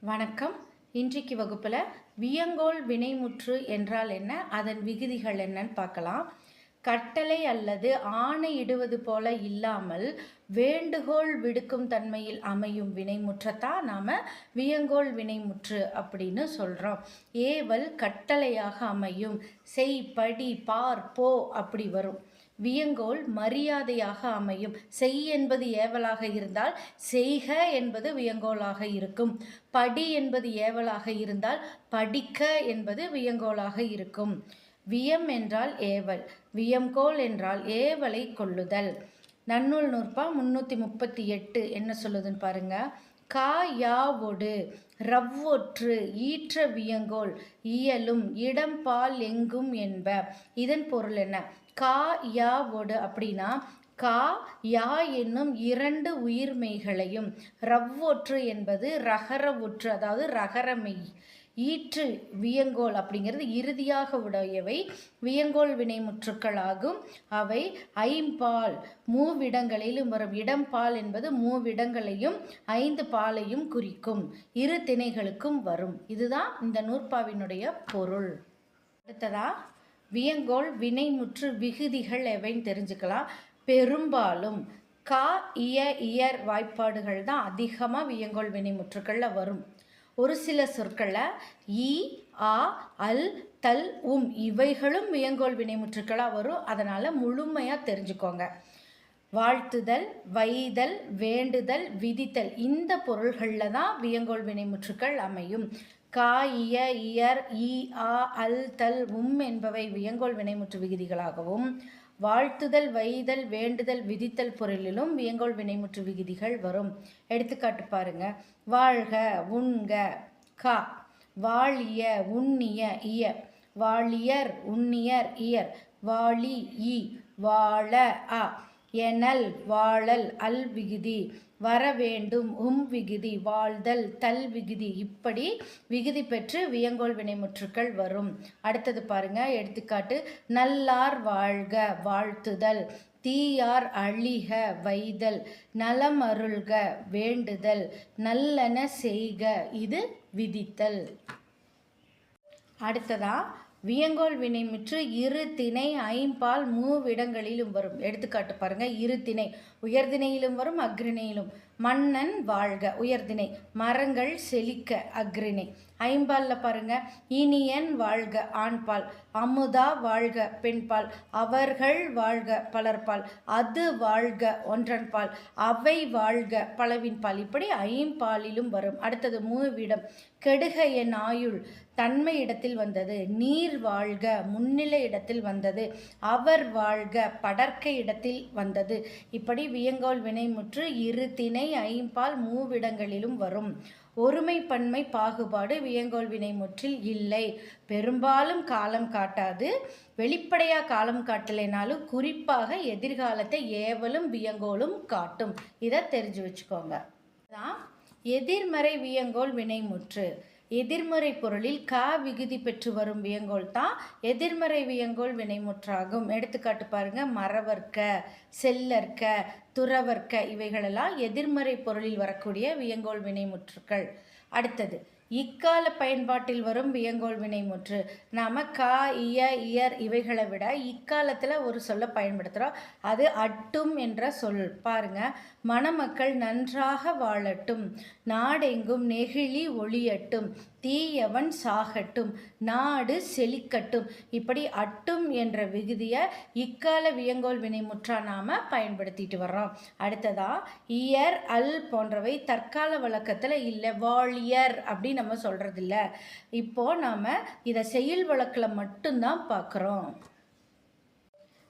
வணக்கம். இன்றைக்கு வகுப்பில் வியங்கோல் வினைமுற்று என்றால் என்ன? அதன் விகுதிகள் என்னன்னு பார்க்கலாம். கட்டளை அல்லது ஆணையிடுவது போல இல்லாமல் வேண்டுகோள் விடுக்கும் தன்மையில் அமையும் வினைமுற்றத்தான் நாம் வியங்கோள் வினைமுற்று அப்படின்னு சொல்கிறோம் ஏவல் கட்டளையாக அமையும். செய் படி பார் போ அப்படி வரும். வியங்கோல் மரியாதையாக அமையும். செய் என்பது ஏவலாக இருந்தால் செய்க என்பது வியங்கோலாக இருக்கும். படி என்பது ஏவலாக இருந்தால் படிக்க என்பது வியங்கோலாக இருக்கும். வியம் என்றால் ஏவல் வியங்கோல் என்றால் ஏவலை கொள்ளுதல். நன்னூல் நூற்பா முன்னூற்றி முப்பத்தி எட்டு. என்ன சொல்லுதுன்னு பாருங்க. கா யாவொடு ரவ்வொற்று ஈற்ற வியங்கோல் இயலும் இடம்பால் எங்கும் என்ப. இதன் பொருள் என்ன? கா யாவொடு அப்படின்னா கா யா என்னும் இரண்டு உயிர்மெய்களையும். ரவ்வொற்று என்பது ரகர ஒற்று அதாவது ரகரமெய். ஈற்று வியங்கோல் அப்படிங்கிறது இறுதியாக உடையவை. வியங்கோல் வினைமுற்றுக்களாகும். அவை ஐம்பால் மூவிடங்களிலும் வரும். இடம்பால் என்பது மூவிடங்களையும் ஐந்து பாலையும் குறிக்கும். இரு திணைகளுக்கும் வரும். இதுதான் இந்த நூற்பாவினுடைய பொருள். அடுத்ததா? வியங்கோல் வினைமுற்று விகுதிகள் எவைன்னு தெரிஞ்சுக்கலாம். பெரும்பாலும் கா இய இயர் வாய்ப்பாடுகள் தான் அதிகமாக வியங்கோல் வினைமுற்றுக்களில் வரும். ஒரு சில சொற்களில் ஈ ஆ அல் தல் உம் இவைகளும் வியங்கோல் வினைமுற்றுக்களாக வரும். அதனால் முழுமையாக தெரிஞ்சுக்கோங்க. வாழ்த்துதல் வைதல் வேண்டுதல் விதித்தல் இந்த பொருள்களில் தான் வியங்கோல் வினைமுற்றுக்கள் அமையும். கா இய இயர் இ ஆ அல் தல் உம் என்பவை வியங்கோல் வினைமுற்று விகுதிகளாகவும் வாழ்த்துதல் வைதல் வேண்டுதல் விதித்தல் பொருளிலும் வியங்கோல் வினைமுற்று விகுதிகள் வரும். எடுத்துக்காட்டு பாருங்க. வாழ்க உண்க கா. வாழிய உண்ணிய இய. வாழியர் உண்ணியர் இயர். வாழி இ வாழ அ. எனல் வாழல் அல் விகுதி வர வேண்டும் உம் விகுதி வாழ்தல் தல் விகுதி. இப்படி விகுதி பெற்று வியங்கோல் வினைமுற்றுக்கள் வரும். அடுத்தது பாருங்க எடுத்துக்காட்டு நல்லார் வாழ்க வாழ்த்துதல். தீயார் அழிக வைதல். நலம் அருள்க வேண்டுதல். நல்லன செய்க இது விதித்தல். அடுத்ததா வியங்கோல் வினைமிற்று இரு திணை ஐம்பால் மூவிடங்களிலும் வரும். எடுத்துக்காட்டு பாருங்கள் இரு திணை. உயர்திணையிலும் வரும் அக்ரிணையிலும் மன்னன் வாழ்க உயர்திணை. மரங்கள் செழிக்க அக்ரிணை ஐம்பாலில் பாருங்க இனியன் வாழ்க ஆண்பால் அமுதா வாழ்க பெண்பால் அவர்கள் வாழ்க பலர்பால் அது வாழ்க ஒன்றன்பால் அவை வாழ்க பலவின்பால். இப்படி ஐம்பாலிலும் வரும். அடுத்தது மூவிடம். கெடுக என் ஆயுள் தன்மை இடத்தில் வந்தது நீர் வாழ்க முன்னிலை இடத்தில் வந்தது அவர் வாழ்க படர்க்கை இடத்தில் வந்தது. இப்படி வியங்கோல் வினைமுற்று இரு திணை ஐம்பால் மூவிடங்களிலும் வரும். ஒருமை பன்மை பாகுபாடு வியங்கோல் வினைமுற்றில் இல்லை. பெரும்பாலும் காலம் காட்டாது. வெளிப்படையாக காலம் காட்டலைனாலும் குறிப்பாக எதிர்காலத்தை ஏவலும் வியங்கோலும் காட்டும். இதை தெரிஞ்சு வச்சுக்கோங்க. தான் எதிர்மறை வியங்கோல் வினைமுற்று எதிர்மறை பொருளில் க விகுதி பெற்று வரும் வியங்கோல் தான் எதிர்மறை வியங்கோல் வினைமுற்றாகும். எடுத்துக்காட்டு பாருங்க மரவர்க்க செல்லற்க துறவர்க்க இவைகளெல்லாம் எதிர்மறை பொருளில் வரக்கூடிய வியங்கோல் வினைமுற்றுக்கள். அடுத்தது இக்கால பயன்பாட்டில் வரும் வியங்கோல் வினைமுற்று நாம் கா இய இயர் இவைகளை விட இக்காலத்தில் ஒரு சொல்ல பயன்படுத்துகிறோம் அது அட்டும் என்ற சொல். பாருங்க. மணமக்கள் நன்றாக வாழட்டும். நாடெங்கும் நெகிழி ஒளியட்டும். தீயவன் சாகட்டும். நாடு செழிக்கட்டும். இப்படி அட்டும் என்ற விகுதியை இக்கால வியங்கோல் வினைமுற்றா நாம் பயன்படுத்திட்டு வர்றோம். அடுத்ததா இயர் அல் போன்றவை தற்கால வழக்கத்தில் இல்லை வாழியர் அப்படி நம்ம சொல்கிறதில்ல இப்போது நாம் இதை செயல் வழக்கில் மட்டும்தான் பார்க்குறோம்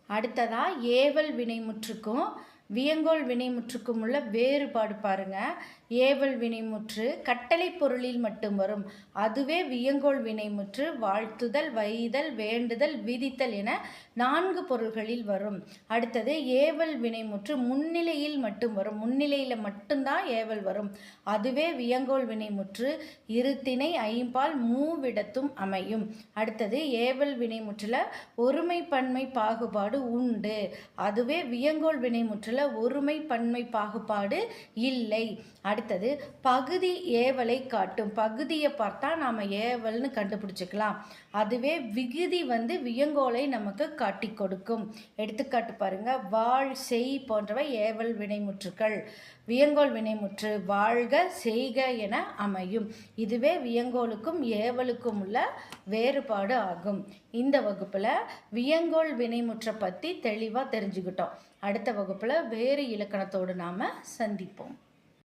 அடுத்ததா ஏவல் வினைமுற்றுக்கும் வியங்கோல் வினைமுற்றுக்கும் உள்ள வேறுபாடு பாருங்க. ஏவல் வினைமுற்று கட்டளை பொருளில் மட்டும் வரும். அதுவே வியங்கோல் வினைமுற்று வாழ்த்துதல் வைதல் வேண்டுதல் விதித்தல் என நான்கு பொருள்களில் வரும். அடுத்தது ஏவல் வினைமுற்று முன்னிலையில் மட்டும் வரும். முன்னிலையில் மட்டும்தான் ஏவல் வரும். அதுவே வியங்கோல் வினைமுற்று இருத்திணை ஐம்பால் மூவிடத்தும் அமையும். அடுத்தது ஏவல் வினைமுற்றில் ஒருமை பன்மை பாகுபாடு உண்டு. அதுவே வியங்கோல் வினைமுற்றில் ஒருமை பன்மை பாகுபாடு இல்லை. அடுத்தது பகுதி ஏவலை காட்டும். பகுதியை பார்த்தா நாம் ஏவல்னு கண்டுபிடிச்சிக்கலாம். அதுவே விகுதி வந்து வியங்கோலை நமக்கு காட்டி கொடுக்கும். எடுத்துக்காட்டு பாருங்க வாழ் செய் போன்றவை ஏவல் வினைமுற்றுக்கள். வியங்கோல் வினைமுற்று வாழ்க செய்க என அமையும். இதுவே வியங்கோலுக்கும் ஏவலுக்கும் உள்ள வேறுபாடு ஆகும். இந்த வகுப்பில் வியங்கோல் வினைமுற்றை பற்றி தெளிவாக தெரிஞ்சுக்கிட்டோம். அடுத்த வகுப்பில் வேறு இலக்கணத்தோடு நாம் சந்திப்போம்.